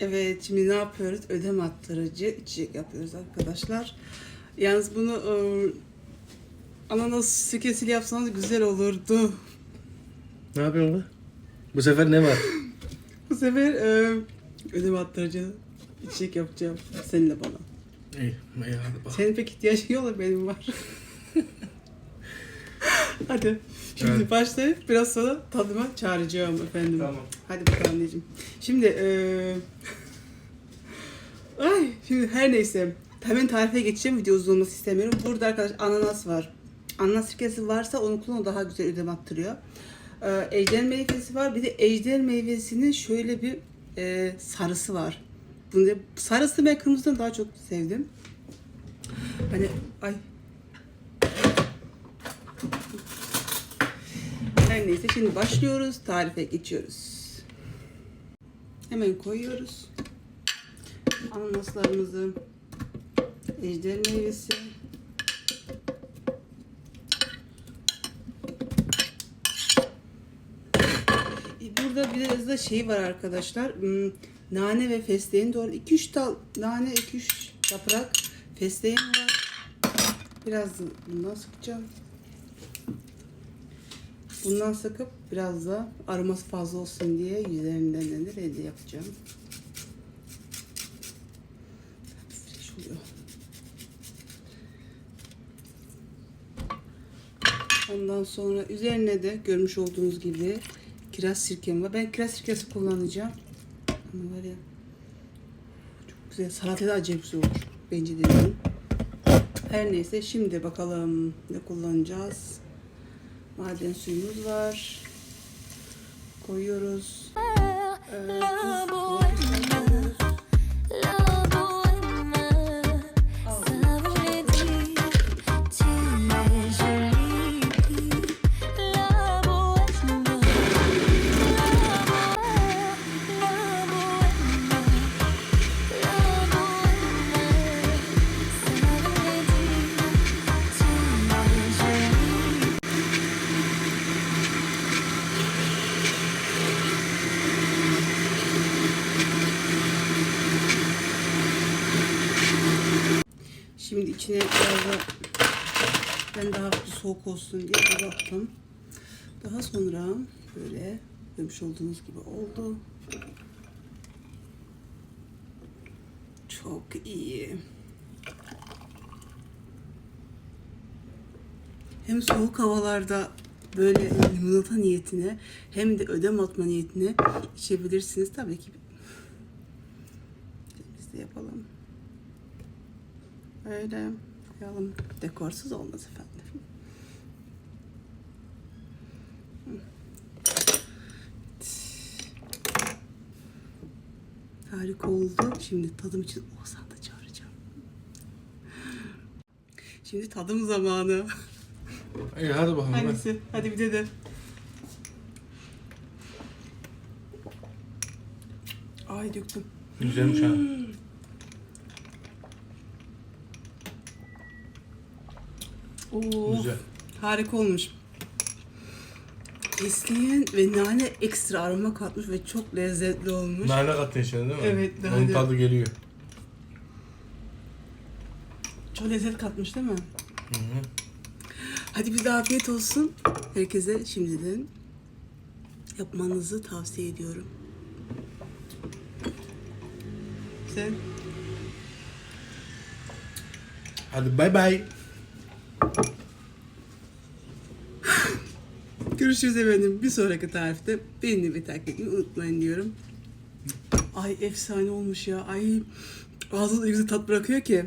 Evet şimdi ne yapıyoruz? Ödem attırıcı içecek yapıyoruz arkadaşlar. Yalnız bunu e, ananas sirkesiyle yapsanız güzel olurdu. Ne yapıyorsun lan? Bu sefer ne var? Bu sefer e, ödem attırıcı içecek yapacağım. Seninle bana. İyi, iyi hadi bak. Senin pek ihtiyacın yok da benim var. Hadi. Şimdi Evet. başlayıp biraz sonra tadıma çağıracağım efendim. Tamam. Hadi bakalım anneciğim. Şimdi eee Ay şimdi her neyse. Hemen tarife geçeceğim. Video uzun olması istemiyorum. Burada arkadaş ananas var. Ananas sirkesi varsa onu kullan o daha güzel ödem attırıyor. Ee, ejder meyvesi var. Bir de ejder meyvesinin şöyle bir e, sarısı var. Bunu da- sarısı ben kırmızıdan daha çok sevdim. Hani ay Her neyse şimdi başlıyoruz. Tarife geçiyoruz. Hemen koyuyoruz. Ananaslarımızı. Ejder meyvesi. Burada biraz da şey var arkadaşlar. Hmm, Nane ve fesleğen doğru 2-3 dal nane 2-3 yaprak fesleğen var. Biraz da bundan sıkacağım. Bundan sıkıp biraz da aroması fazla olsun diye üzerinden de rende yapacağım. Ondan sonra üzerine de görmüş olduğunuz gibi kiraz sirkem var. Ben kiraz sirkesi kullanacağım. Ama var ya çok güzel. Salatada acayip güzel olur. Bence de deneyin. Her neyse şimdi bakalım ne kullanacağız. Maden suyumuz var. Koyuyoruz. Ee, tuz bohème, Şimdi içine biraz da ben daha soğuk olsun diye buz attım. Daha sonra böyle görmüş olduğunuz gibi oldu. Çok iyi. Hem soğuk havalarda böyle limonata niyetine hem de ödem atma niyetine içebilirsiniz. Tabii ki biz de yapalım. Öyle koyalım. Dekorsuz olmaz efendim. Harika oldu. Şimdi tadım için Oğuzhan'ı da çağıracağım. Şimdi tadım zamanı. İyi hadi bakalım. Hangisi? Hadi bir de de. Ay döktüm. Güzelmiş ha. Oo, Güzel. Harika olmuş. Fesleğen ve nane ekstra aroma katmış ve çok lezzetli olmuş. Nane kattın içine değil mi? Evet, Onun nane. tadı geliyor. Çok lezzet katmış değil mi? Hı hı. Hadi bir de afiyet olsun. Herkese şimdiden yapmanızı tavsiye ediyorum. Sen? Hadi bay bay. Görüşürüz efendim. Bir sonraki tarifte beni ve takip etmeyi unutmayın diyorum. Ay efsane olmuş ya. Ay ağzınızda tat bırakıyor ki.